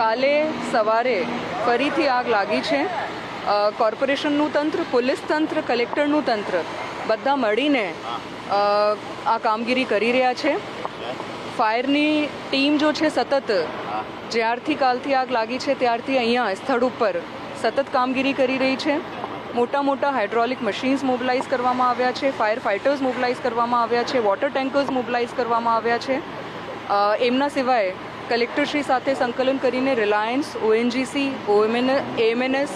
કાલે સવારે ફરીથી આગ લાગી છે. કોર્પોરેશનનું તંત્ર, પોલીસ તંત્ર, કલેક્ટરનું તંત્ર બધા મળીને આ કામગીરી કરી રહ્યા છે. ફાયરની ટીમ જો છે સતત, જ્યારથી કાલથી આગ લાગી છે, ત્યારથી અહીંયા સ્થળ ઉપર સતત કામગીરી કરી રહી છે. મોટા મોટા હાઇડ્રોલિક મશીન્સ મોબિલાઇઝ કરવામાં આવ્યા છે, ફાયર ફાઇટર્સ મોબિલાઇઝ કરવામાં આવ્યા છે, વોટર ટેન્કર્સ મોબિલાઇઝ કરવામાં આવ્યા છે. એમના સિવાય કલેક્ટરશ્રી સાથે સંકલન કરીને રિલાયન્સ ઓએનજીસી ઓએમએન એએમએનએસ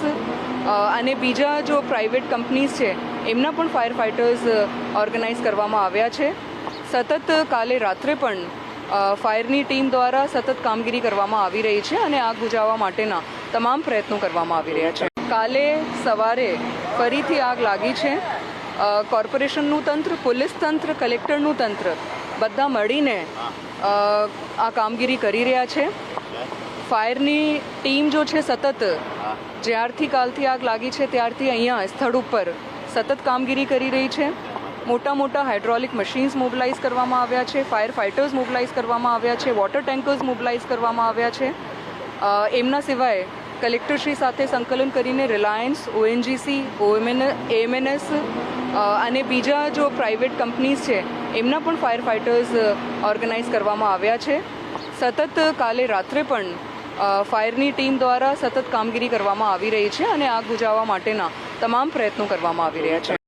અને બીજા જો પ્રાઇવેટ કંપનીઝ છે, એમના પણ ફાયર ફાઇટર્સ ઓર્ગેનાઇઝ કરવામાં આવ્યા છે. સતત કાલે રાત્રે પણ ફાયરની ટીમ દ્વારા સતત કામગીરી કરવામાં આવી રહી છે અને આગ બુઝાવવા માટેના તમામ પ્રયત્નો કરવામાં આવી રહ્યા છે. કાલે સવારે ફરીથી આગ લાગી છે. કોર્પોરેશનનું તંત્ર, પોલીસ તંત્ર કલેક્ટરનું તંત્ર બધા મળીને આ કામગીરી કરી રહ્યા છે. ફાયરની ટીમ જો છે સતત, જ્યારથી કાલથી આગ લાગી છે, ત્યારથી અહીંયા સ્થળ ઉપર સતત કામગીરી કરી રહી છે. મોટા મોટા હાઇડ્રોલિક મશીન્સ મોબિલાઇઝ કરવામાં આવ્યા છે, ફાયર ફાઇટર્સ મોબિલાઇઝ કરવામાં આવ્યા છે, વોટર ટેન્કર્સ મોબિલાઇઝ કરવામાં આવ્યા છે. એમના સિવાય કલેક્ટરશ્રી સાથે સંકલન કરીને રિલાયન્સ, ઓએનજીસી, ઓએમએન, એએમએનએસ અને બીજા જો પ્રાઇવેટ કંપનીઝ છે એમના પણ ફાયર ફાઇટર્સ ઓર્ગેનાઇઝ કરવામાં આવ્યા છે. સતત કાલે રાત્રે પણ ફાયરની ટીમ દ્વારા સતત કામગીરી કરવામાં આવી રહી છે અને આગ બુઝાવવા માટેના તમામ પ્રયત્નો કરવામાં આવી રહ્યા છે.